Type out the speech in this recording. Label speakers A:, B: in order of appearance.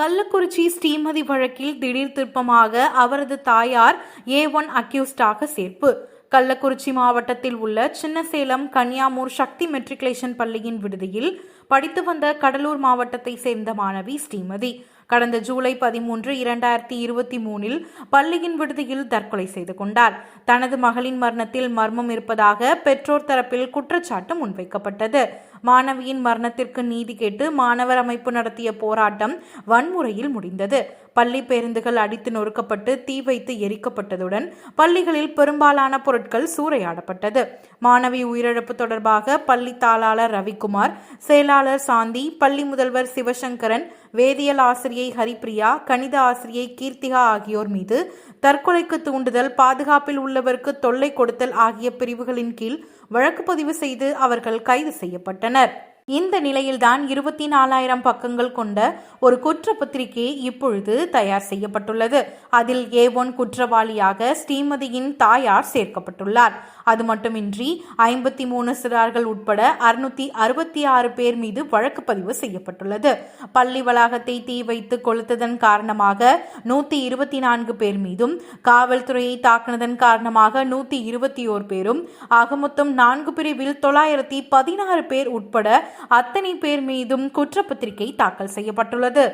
A: கள்ளக்குறிச்சி ஸ்ரீமதி வழக்கில் திடீர் திருப்பமாக அவரது தாயார் ஏ ஒன் அக்யூஸ்டாக சேர்ப்பு. கள்ளக்குறிச்சி மாவட்டத்தில் உள்ள சின்னசேலம் கன்னியாமூர் சக்தி மெட்ரிகுலேஷன் பள்ளியின் விடுதியில் படித்து வந்த கடலூர் மாவட்டத்தை சேர்ந்த மாணவி ஸ்ரீமதி. கடந்த ஜூலை பதிமூன்று இரண்டாயிரத்தி இருபத்தி மூணில் பள்ளியின் விடுதியில் தற்கொலை செய்து கொண்டார். தனது மகளின் மரணத்தில் மர்மம் இருப்பதாக பெற்றோர் தரப்பில் குற்றச்சாட்டு முன்வைக்கப்பட்டது. மாணவியின் மரணத்திற்கு நீதி கேட்டு மாணவர் அமைப்பு நடத்திய போராட்டம் வன்முறையில் முடிந்தது. பள்ளி பேருந்துகள் அடித்து நொறுக்கப்பட்டு தீ வைத்து எரிக்கப்பட்டதுடன் பள்ளிகளில் பெரும்பாலான பொருட்கள் சூறையாடப்பட்டது. மாணவி உயிரிழப்பு தொடர்பாக பள்ளி தாளாளர் ரவிக்குமார் செயலாளர் சாந்தி பள்ளி முதல்வர் சிவசங்கரன் வேதியியல் ஆசிரியை ஹரிப்ரியா கணித ஆசிரியை கீர்த்திகா ஆகியோர் மீது தற்கொலைக்கு தூண்டுதல் பாதுகாப்பில் உள்ளவருக்கு தொல்லை கொடுத்தல் ஆகிய பிரிவுகளின் கீழ் வழக்கு பதிவு செய்து அவர்கள் கைது செய்யப்பட்டனர். இந்த நிலையில்தான் இருபத்தி நாலாயிரம் பக்கங்கள் கொண்ட ஒரு குற்றப்பத்திரிகை இப்பொழுது தயார் செய்யப்பட்டுள்ளது. அதில் ஏ ஒன் குற்றவாளியாக ஸ்ரீமதியின் தாயார் சேர்க்கப்பட்டுள்ளார். அது மட்டுமின்றி ஐம்பத்தி மூணு சிறார்கள் உட்பட அறுநூத்தி அறுபத்தி ஆறு பேர் மீது வழக்கு பதிவு செய்யப்பட்டுள்ளது. பள்ளி வளாகத்தை தீ வைத்து கொளுத்ததன் காரணமாக நூத்தி இருபத்தி நான்கு பேர் மீதும் காவல்துறையை தாக்கினதன் காரணமாக நூத்தி இருபத்தி ஓர் பேரும் ஆக மொத்தம் நான்கு பிரிவில் தொள்ளாயிரத்தி பதினாறு பேர் உட்பட அத்தனை பேர் மீதும் குற்றப்பத்திரிகை தாக்கல் செய்யப்பட்டுள்ளது.